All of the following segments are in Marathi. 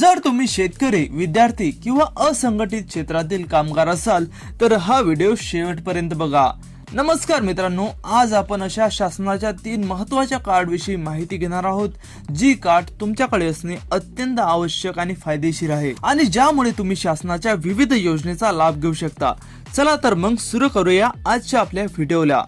जर तुम्ही शेतकरी विद्यार्थी किंवा असंघटित क्षेत्रातील कामगार असाल तर हा व्हिडिओ शेवटपर्यंत बघा. नमस्कार मित्रांनो आज आपण अशा शासनाच्या तीन महत्त्वाच्या कार्डविषयी माहिती घेणार आहोत जी कार्ड तुमच्याकडे असणे अत्यंत आवश्यक आणि फायदेशीर आहे. आणि ज्यामुळे तुम्ही शासनाच्या विविध योजनेचा लाभ घेऊ शकता. चला तर मग सुरू करूया आजच्या आपल्या व्हिडिओला.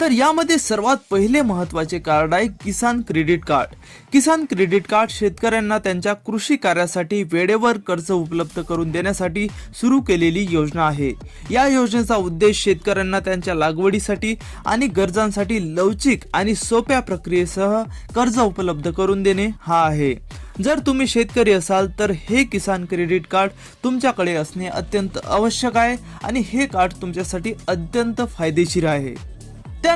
तर यामध्ये सर्वात पहिले महत्त्वाचे कार्ड आहे Kisan credit card. Kisan credit card शेतकऱ्यांना त्यांच्या कृषी कार्यासाठी वेळेवर कर्ज उपलब्ध करून देण्यासाठी सुरू केलेली योजना आहे. या योजनेचा उद्देश शेतकऱ्यांना त्यांच्या लागवडीसाठी आणि गरजांसाठी लवचिक आणि सोप्या प्रक्रियेसह कर्ज उपलब्ध करून देणे हा आहे. जर तुम्ही शेतकरी असाल तर हे किसान क्रेडिट कार्ड तुमच्याकडे असणे अत्यंत आवश्यक आहे आणि हे कार्ड तुमच्यासाठी अत्यंत फायदेशीर आहे.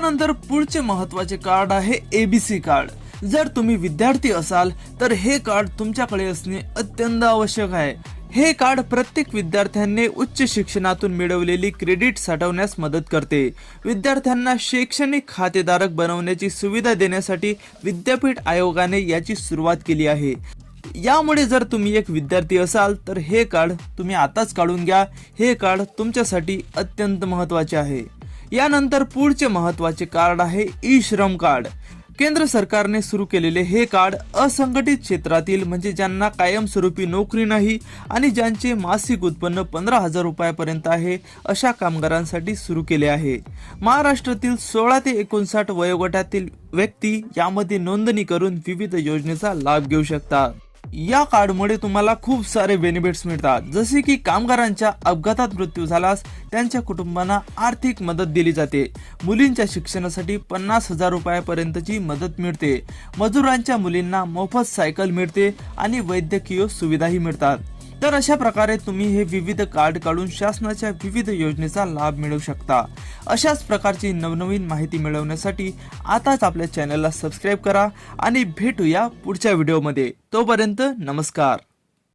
त्यानंतर पुढचे महत्त्वाचे कार्ड आहे एबीसी कार्ड. जर तुम्ही विद्यार्थी असाल तर हे कार्ड तुमच्याकडे असणे अत्यंत आवश्यक आहे. हे कार्ड प्रत्येक विद्यार्थ्यांनी उच्च शिक्षणातून मिळवलेली क्रेडिट साठवण्यास मदत करते. विद्यार्थ्यांना शैक्षणिक खातेधारक बनवण्याची सुविधा देण्यासाठी विद्यापीठ आयोगाने याची सुरुवात केली आहे. यामुळे जर तुम्ही एक विद्यार्थी असाल तर हे कार्ड तुम्ही आताच काढून घ्या. हे कार्ड तुमच्यासाठी अत्यंत महत्त्वाचे आहे. यानंतर पुढचे महत्त्वाचे कार्ड आहे ई श्रम कार्ड. केंद्र सरकारने सुरू केलेले हे कार्ड असंघटित क्षेत्रातील म्हणजे ज्यांना कायमस्वरूपी नोकरी नाही आणि ज्यांचे मासिक उत्पन्न पंधरा हजार रुपयापर्यंत आहे अशा कामगारांसाठी सुरू केले आहे. महाराष्ट्रातील सोळा ते एकोणसाठ वयोगटातील व्यक्ती यामध्ये नोंदणी करून विविध योजनेचा लाभ घेऊ शकतात. या कार्डमुळे तुम्हाला खूप सारे बेनिफिट्स मिळतात. जसे की कामगारांच्या अपघातात मृत्यू झाल्यास त्यांच्या कुटुंबांना आर्थिक मदत दिली जाते. मुलींच्या शिक्षणासाठी पन्नास हजार रुपयापर्यंतची मदत मिळते. मजुरांच्या मुलींना मोफत सायकल मिळते आणि वैद्यकीय सुविधाही मिळतात. तर अशा प्रकारे तुम्ही हे विविध कार्ड काढून शासनाच्या विविध योजनेचा लाभ मिळवू शकता. अशाच प्रकारची नवनवीन माहिती मिळवण्यासाठी आताच आपल्या चॅनलला सबस्क्राईब करा आणि भेटूया पुढच्या व्हिडिओमध्ये. तोपर्यंत नमस्कार.